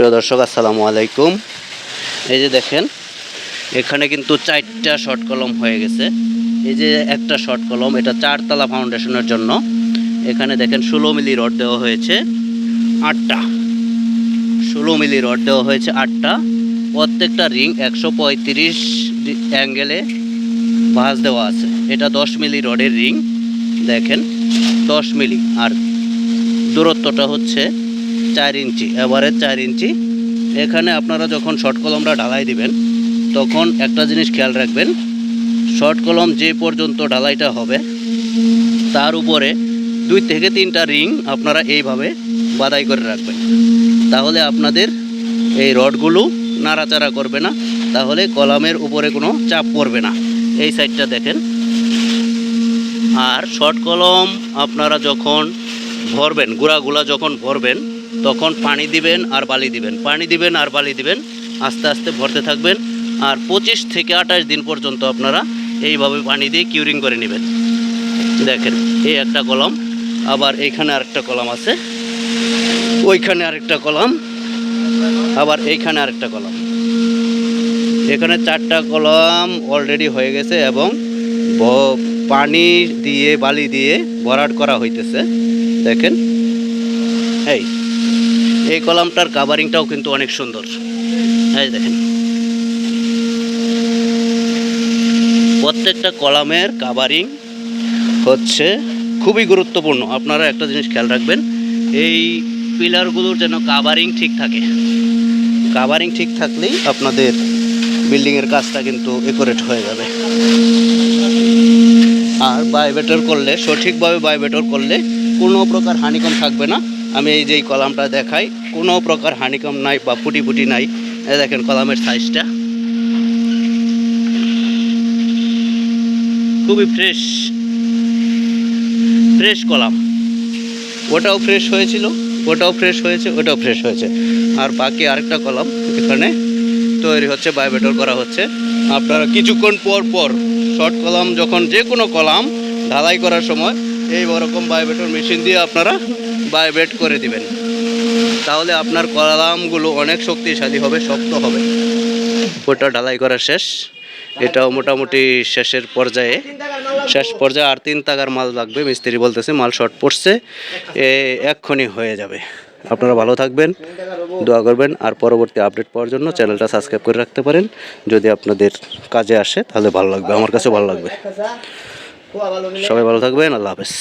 প্রিয় দর্শক, আসসালামু আলাইকুম। এই যে দেখেন, এখানে কিন্তু চারটা শর্ট কলম হয়ে গেছে। এই যে একটা শর্ট কলম এটা চারতলা ফাউন্ডেশনের জন্য। এখানে দেখেন, ষোলো মিলি রড দেওয়া হয়েছে আটটা। ষোলো মিলি রড দেওয়া হয়েছে আটটা। প্রত্যেকটা রিং একশো পঁয়ত্রিশ অ্যাঙ্গেলে ভাঁজ দেওয়া আছে। এটা দশ মিলি রডের রিং দেখেন, দশ মিলি। আর দূরত্বটা হচ্ছে চার ইঞ্চি এবারে চার ইঞ্চি। এখানে আপনারা যখন শর্ট কলমটা ঢালাই দিবেন, তখন একটা জিনিস খেয়াল রাখবেন শর্ট কলম যে পর্যন্ত ঢালাইটা হবে, তার উপরে দুই থেকে তিনটা রিং আপনারা এইভাবে বাদাই করে রাখবেন। তাহলে আপনাদের এই রডগুলো নাড়াচাড়া করবে না, তাহলে কলামের উপরে কোনো চাপ পড়বে না। এই সাইডটা দেখেন। আর শর্ট কলম আপনারা যখন ভরবেন, গুঁড়াগুলা যখন ভরবেন তখন পানি দিবেন আর বালি দিবেন। পানি দিবেন আর বালি দিবেন। আস্তে আস্তে ভরতে থাকবেন। আর পঁচিশ থেকে আঠাশ দিন পর্যন্ত আপনারা এইভাবে পানি দিয়ে কিউরিং করে নেবেন। দেখেন, এই একটা কলম, আবার এইখানে আরেকটা কলম আছে। ওইখানে আরেকটা কলম, আবার এইখানে আরেকটা কলম। এখানে চারটা কলম অলরেডি হয়ে গেছে এবং পানি দিয়ে, বালি দিয়ে ভরাট করা হইতেছে। দেখেন, এই এই কলামটার কাভারিংটাও কিন্তু অনেক সুন্দর। এই দেখেন। প্রত্যেকটা কলামের কাভারিং হচ্ছে খুবই গুরুত্বপূর্ণ। আপনারা একটা জিনিস খেয়াল রাখবেন, এই পিলারগুলোর যেন কাভারিং ঠিক থাকে। কাভারিং ঠিক থাকলেই আপনাদের বিল্ডিংয়ের কাজটা কিন্তু একুরেট হয়ে যাবে। আর বায়োবেটর করলে, সঠিকভাবে বায়োবেটর করলে কোনো প্রকার হানিকম থাকবে না। আমি এই যে কলামটা দেখাই, কোনো প্রকার হানিকম নাই বা ফুটি ফুটি নাই। দেখেন কলামের সাইজটা খুবই ফ্রেশ ফ্রেশ কলাম। ওটাও ফ্রেশ হয়েছিল, ওটাও ফ্রেশ হয়েছে, ওটাও ফ্রেশ হয়েছে। আর বাকি আরেকটা কলাম এখানে তৈরি হচ্ছে বায়োবেটর করা হচ্ছে। আপনারা কিছুক্ষণ পর পর শর্ট কলাম, যখন যে কোনো কলাম ঢালাই করার সময় এই রকম বায়োবেটর মেশিন দিয়ে আপনারা বায়োবেট করে দিবেন। তাহলে আপনার কলামগুলো অনেক শক্তিশালী হবে, শক্ত হবে। ওটা ঢালাই করা শেষ। এটাও মোটামুটি শেষের পর্যায়ে। শেষ পর্যায়ে আর তিন টাকার মাল লাগবে, মিস্ত্রি বলতেছে মাল শর্ট পড়ছে। এ এক্ষুনি হয়ে যাবে। আপনারা ভালো থাকবেন, দোয়া করবেন, আর পরবর্তী আপডেট পাওয়ার জন্য চ্যানেলটা সাবস্ক্রাইব করে রাখতে পারেন। যদি আপনাদের কাজে আসে, তাহলে ভালো লাগবে, আমার কাছে ভালো লাগবে। সবাই ভালো থাকবেন, আল্লাহ হাফেজ।